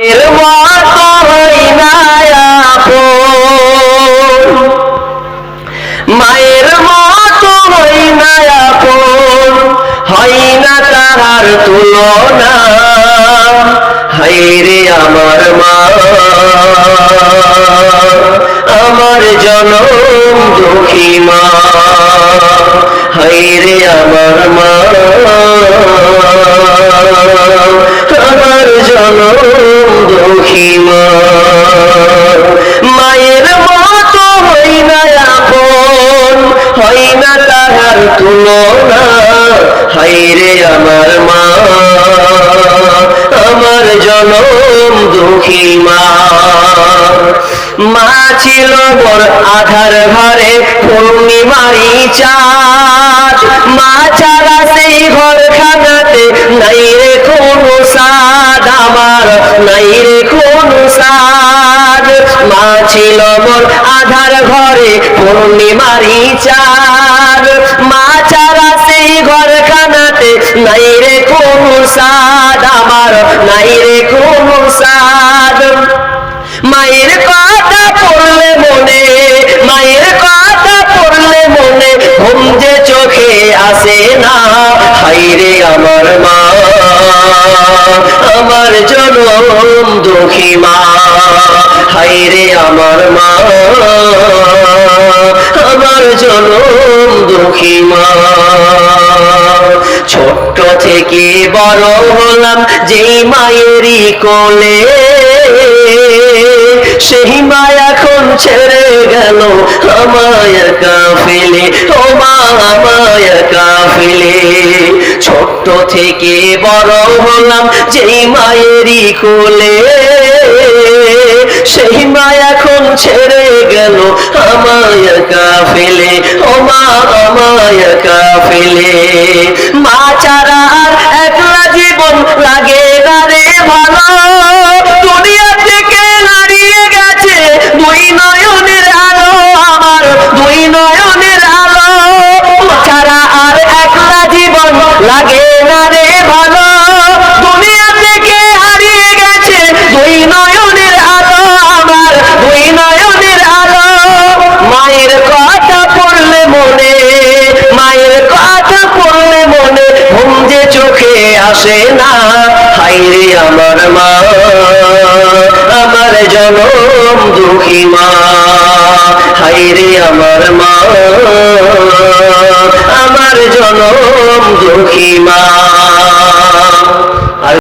হই মায়ের মতো হই না আপন হয় না তাহার তুলনা। হাইরে আমার মা। আমার জনম দুঃখী মা। হাইরে আমার মা। তুলনা হাইরে আমার মা, আমার জনম দুঃখী মা। মা ছিল মোর আধার ঘরে পূর্ণিমারি চাঁদ। মা ছাড়া সেই ঘর খানাতে নাই রে কোনো সাদ, আমার নাই রে কোনো সাদ। মা ছিল মোর আধার ঘরে পূর্ণিমারি চাঁদ মা ছাড়া সেই ঘর খানাতে নাই রে কোনো সাদ আমার, নাই রে কোনো সাদ মায়ের কথা পড়লে মনে, মায়ের কথা পড়লে মনে, ঘুম যে চোখে আসে না হাইরে আমার মা, আমার জনম দুঃখী মা হাইরে আমার মা, আমার জনম দুঃখী মা। থেকে বড় হলাম যেই মায়েরই কোলে। সেই মা এখন ছেড়ে গেল আমায় কাফেলে, ও মা আমায় কাফেলে। ছোট্ট থেকে বড় হলাম যেই মায়েরই কোলে। সেই মা এখন ছেড়ে গেল আমায় কাফেলে, ও মা আমায় কাফেলে। মা ছাড়া নয়নের আলো আমার দুই নয়নের আলো। মায়ের কথা পড়লে মনে, মায়ের কথা পড়লে মনে, ঘুম যে চোখে আসে না। হাইরে আমার মা, আমার জনম দুঃখী মা। হাইরে আমার মা, আমার জনম দুঃখী মা।